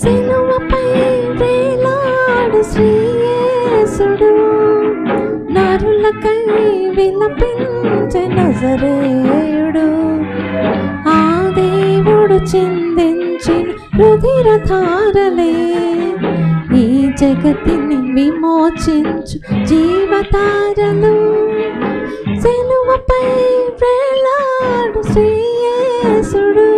సిలువపై వేలాడు శ్రీయేసుడు నరులకై విలపించే నజరేయుడు. ఆ దేవుడు చిందించిన రుధిర ఈ జగతిని విమోచించు జీవతారలు. సిలువపై వేలాడు శ్రీయేసుడు.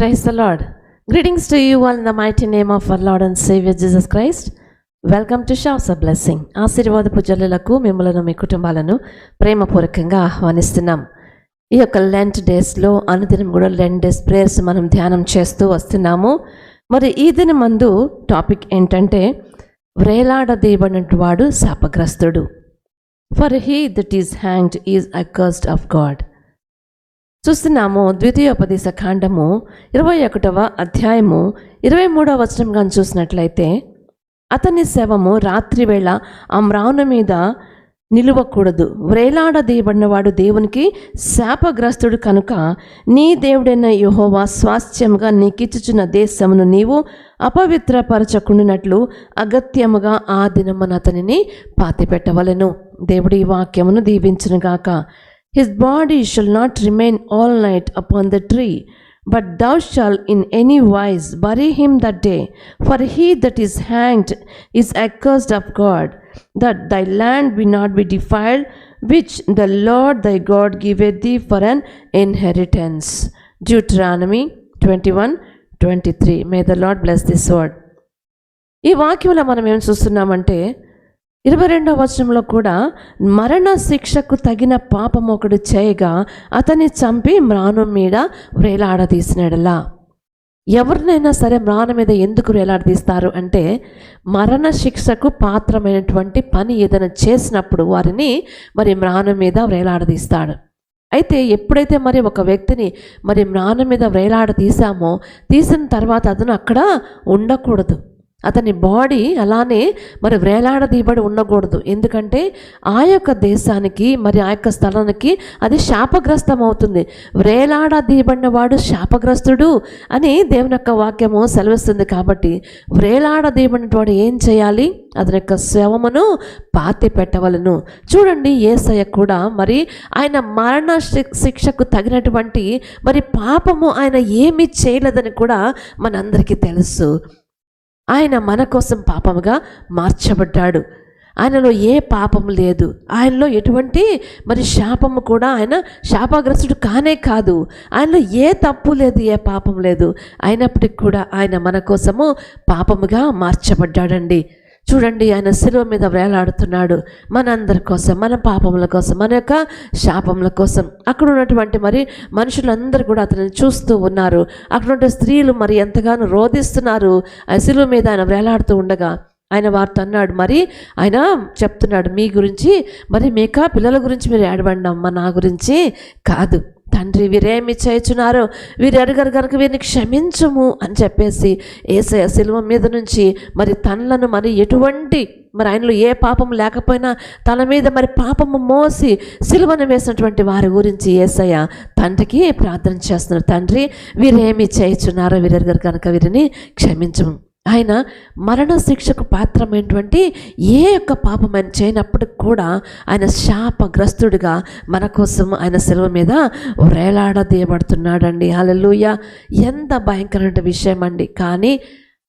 Praise the Lord. Greetings to you all in the mighty name of our Lord and Savior Jesus Christ. Welcome to షాస్ a blessing ఆశీర్వాదపు జల్లులకు మిమ్మలను మీ కుటుంబాలను ప్రేమపూర్వకంగా ఆహ్వానిస్తున్నాం. ఈ యొక్క లెంట్ డేస్లో అనుదినం కూడా లెంట్ డేస్ ప్రేయర్స్ మనం ధ్యానం చేస్తూ వస్తున్నాము. మరి ఈ దినం మందు టాపిక్ ఏంటంటే వ్రేలాడదీయబడినటువంటి వాడు శాపగ్రస్తుడు. For he that is hanged is accursed of God చూస్తున్నాము ద్వితీయోపదేశ కాండము ఇరవై ఒకటవ అధ్యాయము ఇరవై మూడవ వచనం కానీ చూసినట్లయితే అతని శవము రాత్రివేళ ఆ మీద నిలువకూడదు. వ్రేలాడదీయబడినవాడు దేవునికి శాపగ్రస్తుడు కనుక నీ దేవుడైన యుహోవా స్వాస్థ్యముగా నీకిచ్చుచున్న దేశమును నీవు అపవిత్రపరచకుండినట్లు అగత్యముగా ఆ దినమున అతనిని పాతిపెట్టవలెను. దేవుడి వాక్యమును దీవించునుగాక. His body shall not remain all night upon the tree but thou shalt in any wise bury him that day. For he that is hanged is accursed of God, that thy land be not be defiled, which the Lord thy God giveth thee for an inheritance. Deuteronomy 21 23. May the Lord bless this word. ఈ వాక్యంలో మనం ఏం చూస్తున్నామంటే ఇరవై రెండవ వచనంలో కూడా మరణ శిక్షకు తగిన పాపం ఒకడు చేయగా అతన్ని చంపి మ్రాణం మీద వ్రేలాడదీసినాడలా ఎవరినైనా సరే మ్రాణం మీద ఎందుకు వేలాడదీస్తారు అంటే మరణ శిక్షకు పాత్రమైనటువంటి పని ఏదైనా చేసినప్పుడు వారిని మరి మ్రాణం మీద వేలాడదీస్తాడు. అయితే ఎప్పుడైతే మరి ఒక వ్యక్తిని మరి మ్రాణం మీద వేలాడ తీసామో తీసిన తర్వాత అతను అక్కడ ఉండకూడదు. అతని బాడీ అలానే మరి వేలాడదీయబడి ఉండకూడదు. ఎందుకంటే ఆ యొక్క దేశానికి మరి ఆ యొక్క స్థలానికి అది శాపగ్రస్తం అవుతుంది వేలాడదీయబడిన వాడు శాపగ్రస్తుడు అని దేవుని యొక్క వాక్యము సెలవిస్తుంది కాబట్టి వేలాడదీయబడిన వాడు ఏం చేయాలి? అతని యొక్క శవమును పాతి పెట్టవలను చూడండి ఏసయ్య కూడా మరి ఆయన మరణ శి- శిక్షకు తగినటువంటి మరి పాపము ఆయన ఏమీ చేయలేదని కూడా మనందరికీ తెలుసు. ఆయన మన కోసం పాపముగా మార్చబడ్డాడు. ఆయనలో ఏ పాపం లేదు. ఆయనలో ఎటువంటి మరి శాపము కూడా ఆయన శాపగ్రస్తుడు కానే కాదు. ఆయనలో ఏ తప్పు లేదు ఏ పాపం లేదు. అయినప్పటికీ కూడా ఆయన మన కోసము పాపముగా మార్చబడ్డాడండి. చూడండి ఆయన శిలువ మీద వేలాడుతున్నాడు మనందరి కోసం మన పాపముల కోసం మన యొక్క శాపముల కోసం. అక్కడ ఉన్నటువంటి మరి మనుషులందరూ కూడా అతనిని చూస్తూ ఉన్నారు. అక్కడ ఉన్న స్త్రీలు మరి ఎంతగానో రోధిస్తున్నారు. ఆ శిలువ మీద ఆయన వేలాడుతూ ఉండగా ఆయన వారితో అన్నాడు మరి ఆయన చెప్తున్నాడు మీ గురించి మరి మీక పిల్లల గురించి మీరు ఏడబండి అమ్మ నా గురించి కాదు. తండ్రి వీరేమి చేయుచున్నారు వీరు అడగరు కనుక వీరిని క్షమించము అని చెప్పేసి ఏసయ శిలువ మీద నుంచి మరి తనలను మరి ఎటువంటి మరి ఆయనలో ఏ పాపం లేకపోయినా తన మీద మరి పాపము మోసి సిలువను వేసినటువంటి వారి గురించి ఏసయ్య తండ్రికి ప్రార్థన చేస్తున్నారు తండ్రి వీరేమి చేయుచున్నారో వీరెరగరు కనుక వీరిని క్షమించము. ఆయన మరణ శిక్షకు పాత్రమైనటువంటి ఏ యొక్క పాపం ఆయన చేయనప్పటికి కూడా ఆయన శాపగ్రస్తుడిగా మన కోసం ఆయన సెలవు మీద వేలాడదీయబడుతున్నాడండి. హల్లెలూయ. ఎంత భయంకరమైన విషయం అండి. కానీ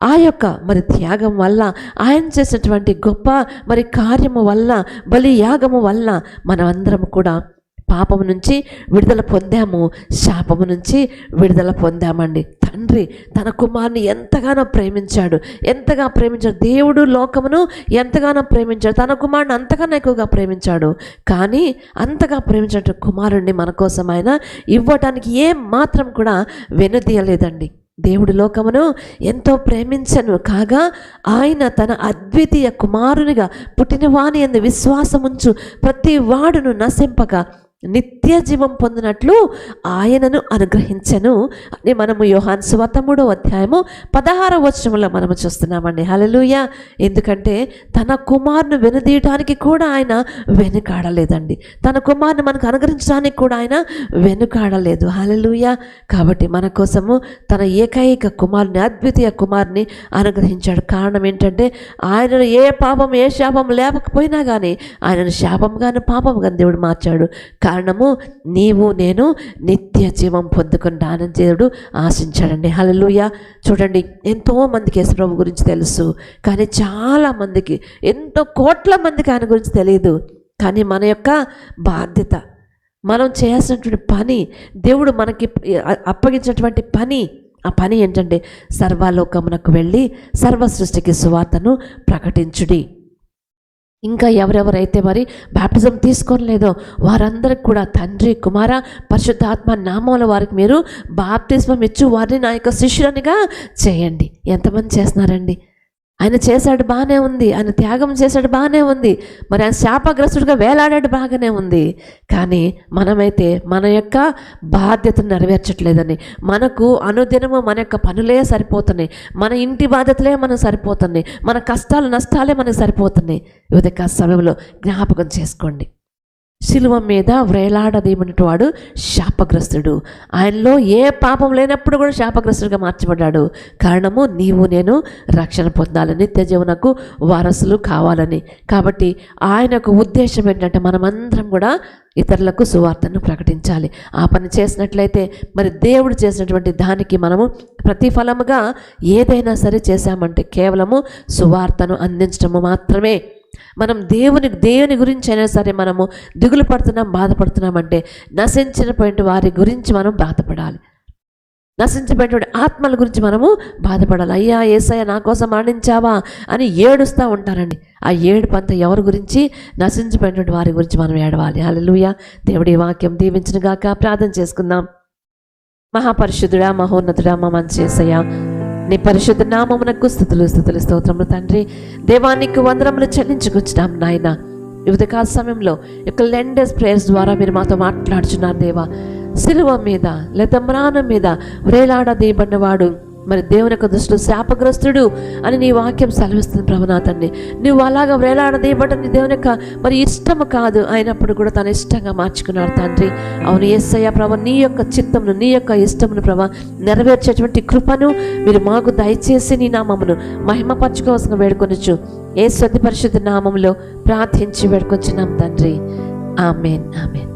ఆ యొక్క మరి త్యాగం వల్ల ఆయన చేసినటువంటి గొప్ప మరి కార్యము వల్ల బలి యాగము వల్ల మనమందరం కూడా పాపము నుంచి విడుదల పొందాము. శాపము నుంచి విడుదల పొందామండి. తండ్రి తన కుమారుని ఎంతగానో ప్రేమించాడు. ఎంతగా ప్రేమించాడు. దేవుడు లోకమును ఎంతగానో ప్రేమించాడు. తన కుమారుని అంతగానో ఎక్కువగా ప్రేమించాడు. కానీ అంతగా ప్రేమించిన కుమారుణ్ణి మన కోసం ఆయన ఇవ్వటానికి ఏ మాత్రం కూడా వెనుదీయలేదండి దేవుడి లోకమును ఎంతో ప్రేమించను. కాగా ఆయన తన అద్వితీయ కుమారునిగా పుట్టినవాణి ఎందు విశ్వాసముంచు ప్రతి వాడును నశింపక నిత్య జీవం పొందినట్లు ఆయనను అనుగ్రహించను అని మనము యోహాన్ సువార్త మూడో అధ్యాయము పదహార వచనంలో మనము చూస్తున్నామండి. హలలుయ ఎందుకంటే తన కుమారును వెనుదీయటానికి కూడా ఆయన వెనుకాడలేదండి. తన కుమారుని మనకు అనుగ్రహించడానికి కూడా ఆయన వెనుకాడలేదు. హలలుయ కాబట్టి మన కోసము తన ఏకైక కుమారుని అద్వితీయ కుమారుని అనుగ్రహించాడు. కారణం ఏంటంటే ఆయనను ఏ పాపం ఏ శాపం లేకపోయినా కానీ ఆయనను శాపంగాను పాపంగాను దేవుడు మార్చాడు. కారణము నీవు నేను నిత్య జీవం పొందుకుంటానని దేవుడు ఆశించాడండి. హలలుయ చూడండి ఎంతో మందికి యేసుప్రభు గురించి తెలుసు కానీ చాలా మందికి ఎంతో కోట్ల మందికి ఆయన గురించి తెలియదు కానీ మన యొక్క బాధ్యత మనం చేయాల్సినటువంటి పని దేవుడు మనకి అప్పగించినటువంటి పని ఆ పని ఏంటంటే సర్వలోకమునకు వెళ్ళి సర్వ సృష్టికి సువార్తను ప్రకటించుడి. ఇంకా ఎవరెవరైతే మరి బ్యాప్టిజం తీసుకోలేదో వారందరికి కూడా తండ్రి కుమార పరిశుద్ధాత్మ నామాల వారికి మీరు బాప్తిజం ఇచ్చి వారిని నా యొక్క శిష్యులనిగా చేయండి. ఎంతమంది చేస్తున్నారండి? ఆయన చేశాడు బాగానే ఉంది. ఆయన త్యాగం చేశాడు బాగానే ఉంది. మరి ఆయన శాపగ్రస్తుడిగా వేలాడాడు బాగానే ఉంది. కానీ మనమైతే మన యొక్క బాధ్యతను నెరవేర్చట్లేదని మనకు అనుదినము మన యొక్క పనులే సరిపోతున్నాయి. మన ఇంటి బాధ్యతలే మనకు సరిపోతున్నాయి. మన కష్టాలు నష్టాలే మనకు సరిపోతున్నాయి. ఉదయ సమయంలో జ్ఞాపకం చేసుకోండి. శిలువ మీద వ్రేలాడదీమన్నట్టు వాడు శాపగ్రస్తుడు. ఆయనలో ఏ పాపం లేనప్పుడు కూడా శాపగ్రస్తుడిగా మార్చబడ్డాడు. కారణము నీవు నేను రక్షణ పొందాలని నిత్య జీవనకు వారసులు కావాలని. కాబట్టి ఆయన ఉద్దేశం ఏంటంటే మనమందరం కూడా ఇతరులకు సువార్తను ప్రకటించాలి. ఆ పని చేసినట్లయితే మరి దేవుడు చేసినటువంటి దానికి మనము ప్రతిఫలముగా ఏదైనా సరే చేశామంటే కేవలము సువార్తను అందించడము మాత్రమే. మనం దేవుని దేవుని గురించి అయినా సరే మనము దిగులు పడుతున్నాం బాధపడుతున్నామంటే నశించినటువంటి వారి గురించి మనం బాధపడాలి. నశించబడినటువంటి ఆత్మల గురించి మనము బాధపడాలి. అయ్యా ఏసయ్య నా కోసం మరణించావా అని ఏడుస్తూ ఉంటారండి. ఆ ఏడు పంత ఎవరి గురించి? నశించబడినటువంటి వారి గురించి మనం ఏడవాలి. అలలుయ దేవుడి వాక్యం దీవించిన గాక ప్రార్థన చేసుకుందాం. మహాపరిశుద్ధుడా మహోన్నతుడా మా మంచి ఏసయ్య. నీ పరిశుద్ధ నామమునకు స్థుతులు స్థుతులు స్తోత్రములు తండ్రి. దేవానికి వందరములు చెల్లించుకొచ్చినాం నాయన. ఈ ఉదయకాల సమయంలో యొక్క లెండర్స్ ప్రేయర్స్ ద్వారా మీరు మాతో మాట్లాడుచున్నారు దేవా. శిలువ మీద లేదా మ్రాణం మీద వ్రేలాడదీయబడినవాడు మరి దేవుని యొక్క దృష్టిలో శాపగ్రస్తుడు అని నీ వాక్యం సెలవిస్తుంది ప్రభునా నువ్వు అలాగా వేలాడదీయబడ్డ దేవుని యొక్క మరి ఇష్టము కాదు అయినప్పుడు కూడా తన ఇష్టంగా మార్చుకున్నాడు తండ్రి. అవును ఎస్సయ్య ప్రభ నీ యొక్క చిత్తమును నీ యొక్క ఇష్టమును ప్రభ నెరవేర్చేటువంటి కృపను మీరు మాకు దయచేసి నీ నామమును మహిమపరచుకోవాల్సిన వేడుకొనొచ్చు. ఏ స్వతి పరిశుద్ధ నామంలో ప్రార్థించి వేడుకొచ్చినాం తండ్రి. Amen amen.